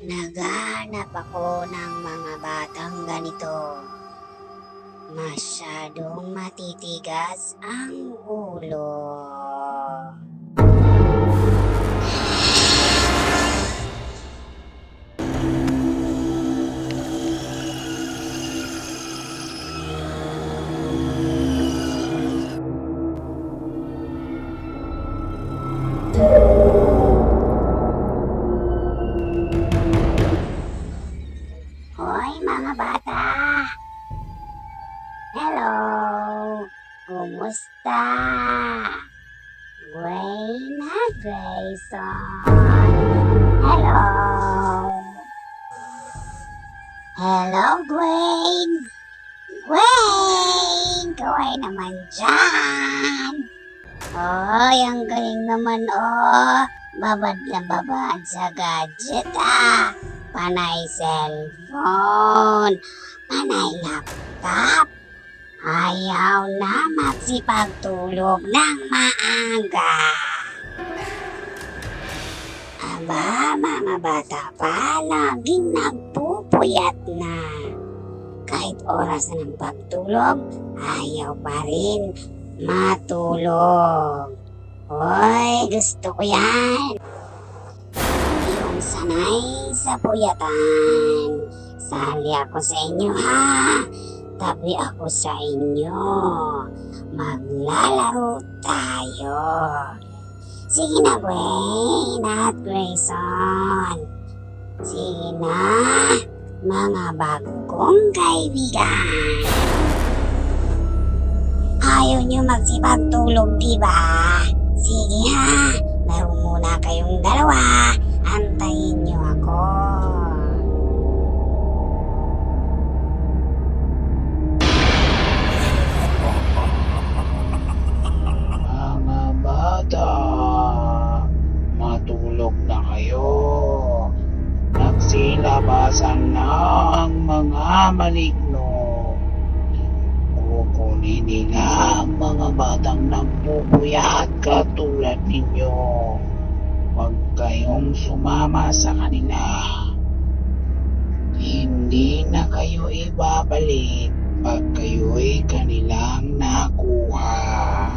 Naghanap ako ng mga batang ganito. Masyadong matitigas ang ulo. Bata! Hello! Kumusta? At Grayson! Hello! Hello, Gwen! Gwen! Kaway naman dyan! Hoy, ang galing naman oh! Babad na babad sa gadget ah! Panay cellphone! Panay laptop! Ayaw na magsipagtulog ng maaga. Aba, mga bata pa, laging nagpupuyat na. Kahit oras na ng pagtulog, ayaw pa rin matulog. Hoy, gusto ko yan. Sanay sa puyatan. Sali ako sa inyo ha. Tabi ako sa inyo. Maglalaro tayo. Sige na, Gwen at Grayson. Sige na, mga bagong kaibigan. Ayaw nyo magsipagtulog, di ba? Sige ha, laro muna kayong dalawa. Antayin nyo ako. Mga bata, matulog na kayo. Nagsilabasan na ang mga maligno. Kukunin nila ang mga batang nagpupuyat katulad ninyo. Huwag kayong sumama sa kanila. Hindi na kayo ibabalik pag kayo'y kanilang nakuha.